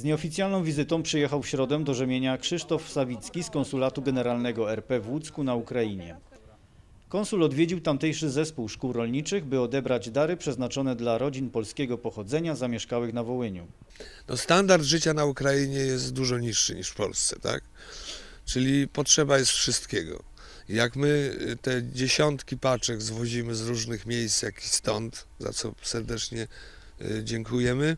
Z nieoficjalną wizytą przyjechał w środę do Rzemienia Krzysztof Sawicki z Konsulatu Generalnego RP w Łódzku na Ukrainie. Konsul odwiedził tamtejszy zespół szkół rolniczych, by odebrać dary przeznaczone dla rodzin polskiego pochodzenia zamieszkałych na Wołyniu. no standard życia na Ukrainie jest dużo niższy niż w Polsce, tak? Czyli potrzeba jest wszystkiego. Jak my y, te dziesiątki paczek zwozimy z różnych miejsc, jak i stąd, za co serdecznie y, dziękujemy,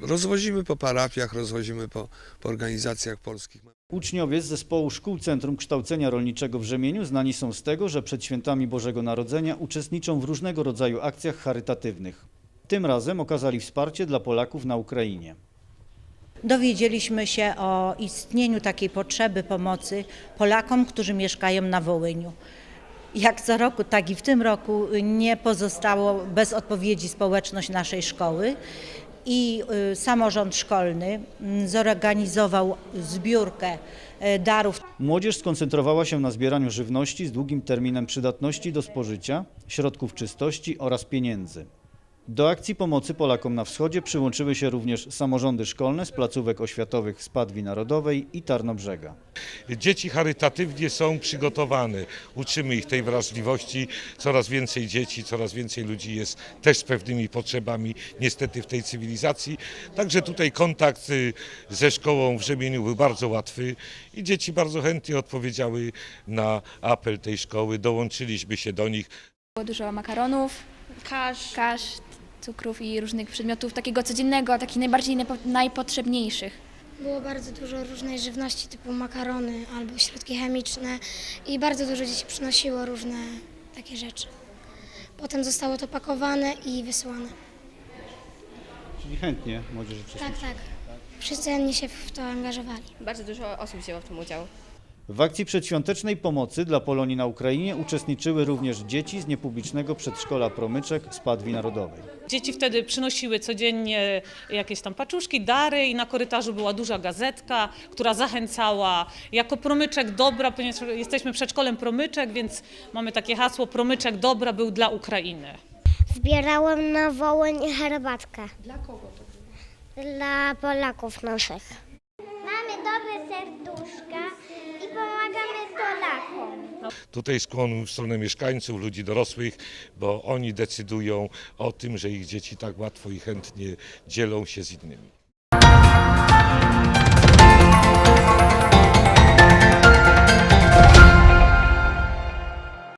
rozwozimy po parafiach, rozwozimy po, po organizacjach polskich. Uczniowie z zespołu Szkół Centrum Kształcenia Rolniczego w Rzemieniu znani są z tego, że przed świętami Bożego Narodzenia uczestniczą w różnego rodzaju akcjach charytatywnych. Tym razem okazali wsparcie dla Polaków na Ukrainie. Dowiedzieliśmy się o istnieniu takiej potrzeby pomocy Polakom, którzy mieszkają na Wołyniu. Jak co roku, tak i w tym roku nie pozostało bez odpowiedzi społeczność naszej szkoły i y, samorząd szkolny mm, zorganizował zbiórkę y, darów Młodzież skoncentrowała się na zbieraniu żywności z długim terminem przydatności do spożycia, środków czystości oraz pieniędzy. Do akcji pomocy Polakom na wschodzie przyłączyły się również samorządy szkolne z placówek oświatowych z Padwi Narodowej i Tarnobrzega. Dzieci charytatywnie są przygotowane. Uczymy ich tej wrażliwości. Coraz więcej dzieci, coraz więcej ludzi jest też z pewnymi potrzebami niestety w tej cywilizacji. Także tutaj kontakt y, ze szkołą w Rzemieniu był bardzo łatwy i dzieci bardzo chętnie odpowiedziały na apel tej szkoły. Dołączyliśmy się do nich. Było dużo makaronów, kasz, kasz cukrów i różnych przedmiotów takiego codziennego, takich najbardziej najpo- najpotrzebniejszych. Było bardzo dużo różnej żywności typu makarony albo środki chemiczne i bardzo dużo dzieci przynosiło różne takie rzeczy. Potem zostało to pakowane i wysyłane. Czyli chętnie młodzież Tak, tak. Wszyscy chętnie się w to angażowali. Bardzo dużo osób wzięło w tym udział. W akcji przedświątecznej pomocy dla Polonii na Ukrainie uczestniczyły również dzieci z niepublicznego przedszkola Promyczek z Padwi Narodowej. Dzieci wtedy przynosiły codziennie jakieś tam paczuszki, dary i na korytarzu była duża gazetka, która zachęcała jako promyczek dobra, ponieważ jesteśmy przedszkolem promyczek, więc mamy takie hasło promyczek dobra był dla Ukrainy. Zbierałem na Wołyń herbatkę. Dla kogo to było? Dla Polaków naszych. Mamy dobre serduszka i pomagamy Polakom. Tutaj skłon w stronę mieszkańców, ludzi dorosłych, bo oni decydują o tym, że ich dzieci tak łatwo i chętnie dzielą się z innymi.